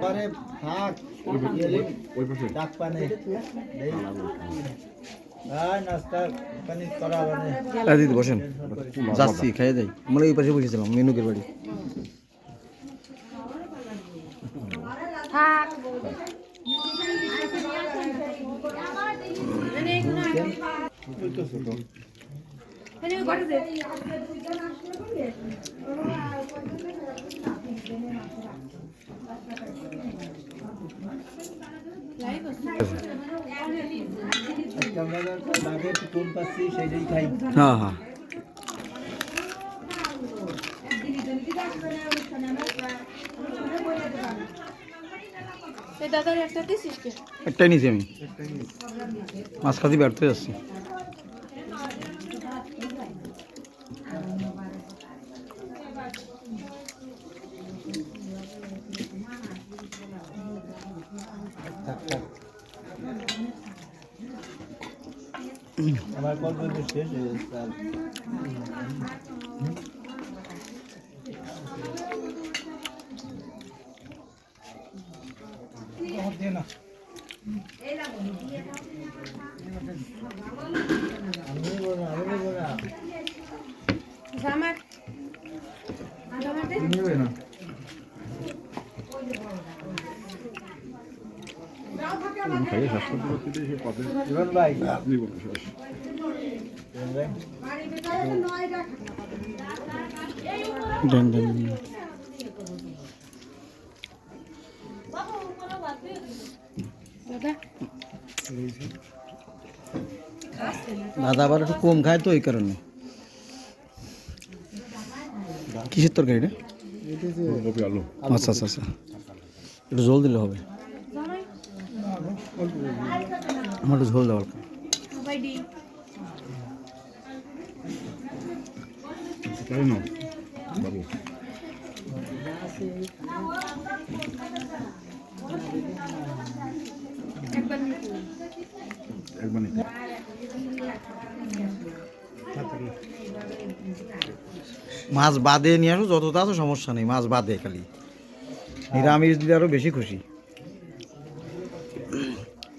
পরে ফাঁক ওই পাশে ডাক পানে দেই। আর নাস্তা পানি করা মানে দিদি বসেন। যাচ্ছি খাইয়ে দেয় আমরা এই পাশে বসেছিলাম মেনুকের বাড়ি। সেটাই হ্যাঁ হ্যাঁ এই দাদার একটা দিছিস কে একটাই নিয়েছি আমি। মাছ খাতে ব্যর্থ যাচ্ছি। আমার কল শেষ হয়ে যাচ্ছে আপনি বলুন দেন দেন। দাদা দাদা আবার একটু কম খায় তো এই কারণে কিসের তরকারি রে ফুলকপি আলু আচ্ছা আচ্ছা আচ্ছা একটু ঝোল দিলে হবে জামাই আমার একটু ঝোল দেওয়ার সবাই ডি তাই না বাবু মাছ বাদে নিয়ে আসো, যত তা সমস্যা নেই, মাছ বাদে খালি। নিরামিষ দিলে আরও বেশি খুশি।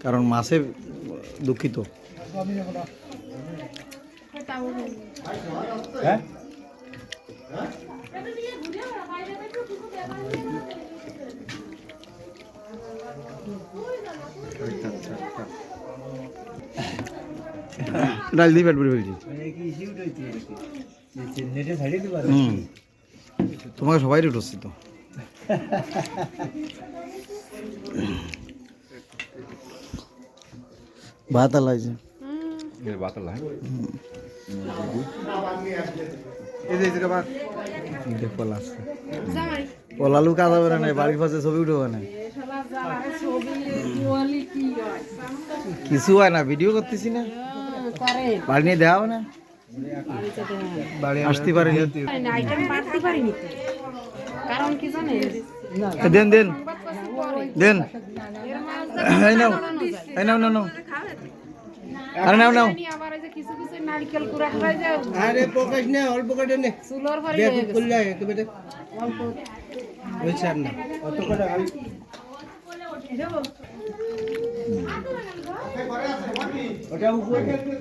কারণ মাছে দুঃখিত। হ্যাঁ? ডাল দিয়ে পেট ভরে ফেলছি মানে তোমাকে সবাই রেট হচ্ছে তো। ভাত আলাইছে এর বাতাল হয়। পলা আছে। পলালু কাজ হবে না বাড়ির পাশে ছবি উঠবে না কিছু হয় না ভিডিও করতেছি না। বাড়ি নিয়ে দেওয়া না? আসতে পারেনি। কারণ কি জানে দেন দেন। দেন। এই নাও এই নাও নাও আরে নাও নাও। আবার এই যে কিছু কিছু নারকেল কুড়া খাওয়া যায় আরে পকেট নে অল্প কেটে নে চুলোর ওই ছাড় না। অত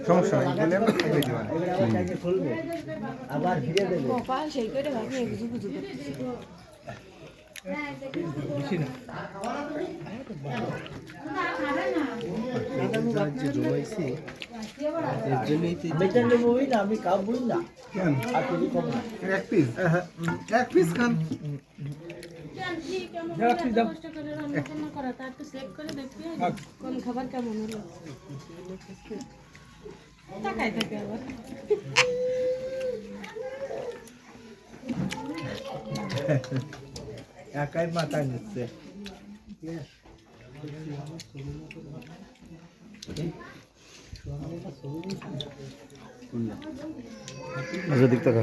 সমস্যা নেই বলে আমরা খাইয়ে দিবা আবার চাইলে খুলবে আবার ফিরে দেবে কপাল সেই করে ভাবি বুঝু বুঝু আমি তুমি কম না এক পিস এক পিস খান একাই মাথায় নিচ্ছে। আচ্ছা দিক টাকা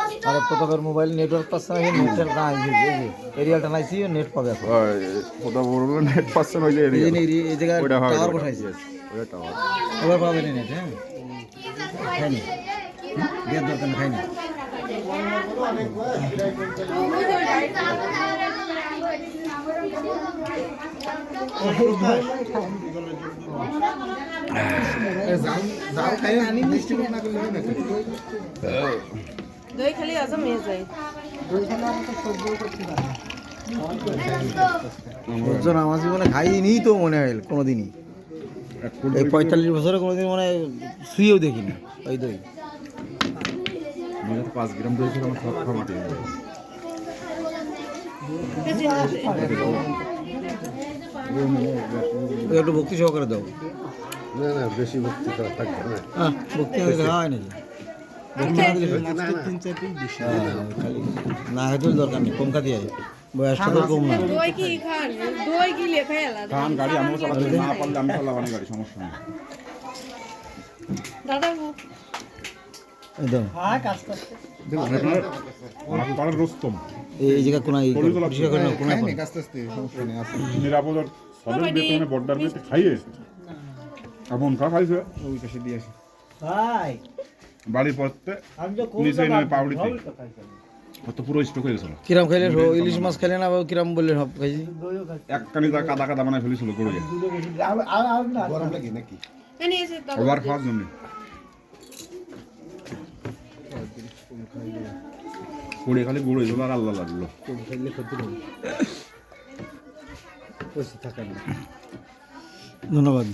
আরে প্রতাপের মোবাইল নেটওয়ার্ক পাচ্ছে না নেটের না এরিয়ালটা নাইছি নেট পাবে এখন। কোথাও বলব নেট পাচ্ছে না ওই যে এই এই- এই জায়গায় টাওয়ার বসাইছে yes, টাওয়ার ওবার পাবে না নেট হ্যাঁ? খাইনি। বিয়ের দরকার না খাইনি জাল খাই মিষ্টি না করলে দই খালি আজ মেয়ে যায় বুঝছ আমার জীবনে খাইনি তো মনে হয় কোনোদিনই। এই পঁয়তাল্লিশ বছরে কোনোদিন মানে শুয়েও দেখিনি ওই দই। মানে পাঁচ গ্রাম দই ছিল আমার একটু ভক্তি সহকারে দাও। না না বেশি ভক্তি করা থাকবে না। হ্যাঁ ভক্তি হয় নাকি? না খালি না দরকার নেই কম খাতে বয়সটা তো কম না। দই কি খান? দই কি লেখাই আলাদা কারণ গাড়ি আমিও চালাতে না পারলে আমি চালাবানি গাড়ি সমস্যা নেই। দাদা একদম হ্যাঁ কাজ করতে রোস্তম। এই জায়গা নিরাপদ সদর বেতনে বর্ডার বেতে খাইয়ে। এমন কা খাইছে? ওই কাছে দিয়ে আসি। ভাই। বাড়ির পথে তো নিচে নয়, পাউড়িতে। তো। অত পুরো স্টক হয়ে গেছিল। কিরাম খাইলে রো- ইলিশ মাছ খাইলে না বা কিরাম বললে সব খাইছি? এক কানি যা কাদা কাদা বানায় ফেলেছিল গরুকে। গরম লাগে এনে ওভার খাওয়ার জন্য। পড়ে খালি গুঁড়ো হয়েছিল আর আল্লাহ লাগল। ধন্যবাদ।